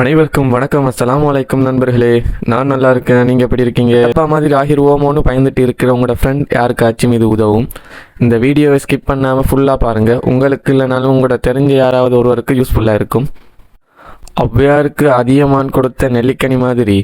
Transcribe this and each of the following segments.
அனைவருக்கும் வணக்கம். அஸ்லாம் வலைக்கும் நண்பர்களே. நான் நல்லா இருக்கேன். நீங்கள் எப்படி இருக்கீங்க? அப்பா மாதிரி ஆகிருவோமோன்னு பயந்துட்டு இருக்கிற உங்களோட ஃப்ரெண்ட் யாருக்காச்சும் இது உதவும்? இந்த வீடியோவை ஸ்கிப் பண்ணாமல் ஃபுல்லாக பாருங்கள் உங்களுக்கு இல்லைனாலும் உங்களோட தெரிஞ்ச யாராவது ஒருவருக்கு யூஸ்ஃபுல்லாக இருக்கும். ஔவையாருக்கு அதிகமான் கொடுத்த நெல்லிக்கனி மாதிரி.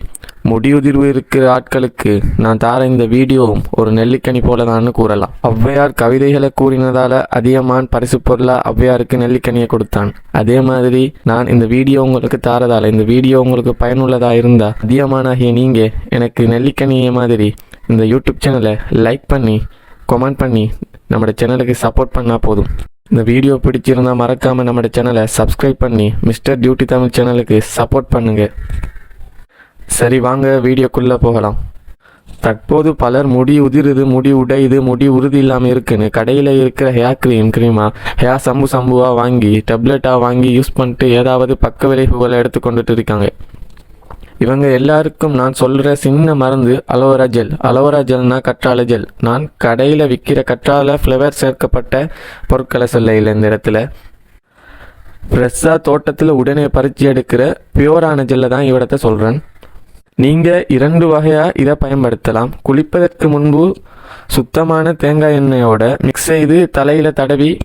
முடியுதிர்வு இருக்கிற ஆட்களுக்கு நான் தார இந்த வீடியோவும் ஒரு நெல்லிக்கனி போலதான்னு கூறலாம். ஔவையார் கவிதைகளை கூறினதால அதியமான் பரிசு பொருளா ஔவையாருக்கு நெல்லிக்கனியை கொடுத்தான். அதே மாதிரி நான் இந்த வீடியோ உங்களுக்கு தாரதால இந்த வீடியோ உங்களுக்கு பயனுள்ளதா இருந்தா அதியமானாகிய நீங்க எனக்கு நெல்லிக்கனிய மாதிரி இந்த யூடியூப் சேனலை லைக் பண்ணி கமெண்ட் பண்ணி நம்மளோட சேனலுக்கு சப்போர்ட் பண்ணா போதும். இந்த வீடியோ பிடிச்சிருந்தா மறக்காம நம்மளோட சேனலை சப்ஸ்கிரைப் பண்ணி மிஸ்டர் டியூட்டி தமிழ் சேனலுக்கு சப்போர்ட் பண்ணுங்க. சரி வாங்க வீடியோக்குள்ளே போகலாம். தற்போது பலர் முடி உதிருது முடி உடையுது முடி உறுதி இல்லாமல் இருக்குன்னு. கடையில் இருக்கிற ஹேர் க்ரீம் க்ரீமா ஹேர் சம்பு சம்புவாக வாங்கி டெப்லெட்டாக வாங்கி யூஸ் பண்ணிட்டு ஏதாவது பக்க விளைவுகளை எடுத்துக்கொண்டுட்டு இருக்காங்க. இவங்க எல்லாருக்கும் நான் சொல்கிற சின்ன மருந்து அலோவரா ஜெல். அலோவரா ஜெல்னா கற்றாழை ஜெல். நான் கடையில் விற்கிற கற்றாழை ஃப்ளவர் சேர்க்கப்பட்ட பொருட்களை சொல்ல இல்லை இந்த இடத்துல. ஃப்ரெஷ்ஷாக தோட்டத்தில் உடனே பறித்து எடுக்கிற பியூரான ஜெல்லை தான் இவ்விடத்தை சொல்கிறேன் நீங்கள் இரண்டு வகையாக இதை பயன்படுத்தலாம். குளிப்பதற்கு முன்பு சுத்தமான தேங்காய் எண்ணெயோட மிக்ஸ் செய்து தலையில் தடவி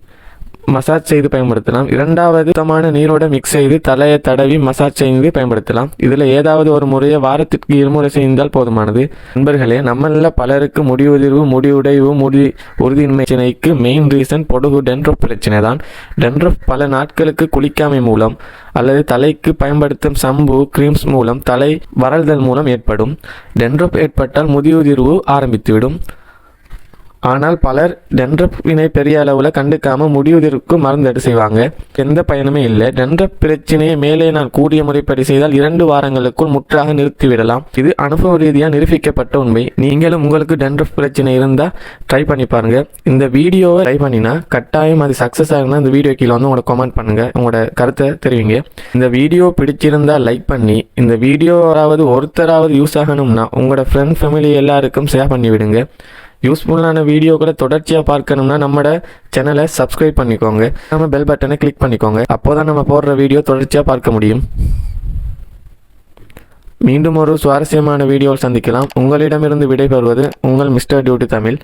மசாஜ் செய்து பயன்படுத்தலாம். இரண்டாவது சுத்தமான நீரோட மிக்ஸ் செய்து தலையை தடவி மசாஜ் செய்து பயன்படுத்தலாம். இதில் ஏதாவது ஒரு முறையை வாரத்திற்கு இருமுறை செய்தால் போதுமானது. நண்பர்களே நம்மள பலருக்கு முடி உதிர்வு முடி உடைவு முடி உறுதியின்மை மெயின் ரீசன் பொடுகு டென்ட்ரப் பிரச்சனை தான் டென்ட்ரப் பல நாட்களுக்கு குளிக்காமை மூலம் அல்லது தலைக்கு பயன்படுத்தும் சம்பு கிரீம்ஸ் மூலம் தலை வறள்தல் மூலம் ஏற்படும். டென்ட்ரப் ஏற்பட்டால் முதியுதிர்வு ஆரம்பித்துவிடும். ஆனால் பலர் டென்ட்ரப்பினை பெரிய அளவில் கண்டுக்காம முடிவதற்கு மருந்தெடு செய்வாங்க. எந்த பயனுமே இல்லை. டென்ட்ரப் பிரச்சனையை மேலே நான் கூடிய முறைப்படி செய்தால் இரண்டு வாரங்களுக்குள் முற்றாக நிறுத்திவிடலாம். இது அனுபவ ரீதியாக நிரூபிக்கப்பட்ட உண்மை. நீங்களும் உங்களுக்கு டென்ட்ரப் பிரச்சனை இருந்தால் ட்ரை பண்ணி பாருங்க. இந்த வீடியோவை ட்ரை பண்ணினா கட்டாயம் அது சக்ஸஸ் ஆகுனா இந்த வீடியோ கீழே வந்து உங்களோட கமெண்ட் பண்ணுங்க. உங்களோட கருத்தை தெரிவிங்க. இந்த வீடியோ பிடிச்சிருந்தா லைக் பண்ணி இந்த வீடியோவாவது ஒருத்தராவது யூஸ் ஆகணும்னா உங்களோட ஃப்ரெண்ட் ஃபேமிலி எல்லாருக்கும் ஷேர் பண்ணி விடுங்க யூஸ்ஃபுல்லான வீடியோக்களை தொடர்ச்சியாக பார்க்கணும்னா நம்மளோட சேனலை சப்ஸ்கிரைப் பண்ணிக்கோங்க. நம்ம பெல் பட்டனை கிளிக் பண்ணிக்கோங்க. அப்போதான் நம்ம போடுற வீடியோ தொடர்ச்சியாக பார்க்க முடியும். மீண்டும் ஒரு சுவாரஸ்யமான வீடியோவில் சந்திக்கலாம். உங்களிடமிருந்து விடைபெறுவது உங்கள் மிஸ்டர் டியூட்டி தமிழ்.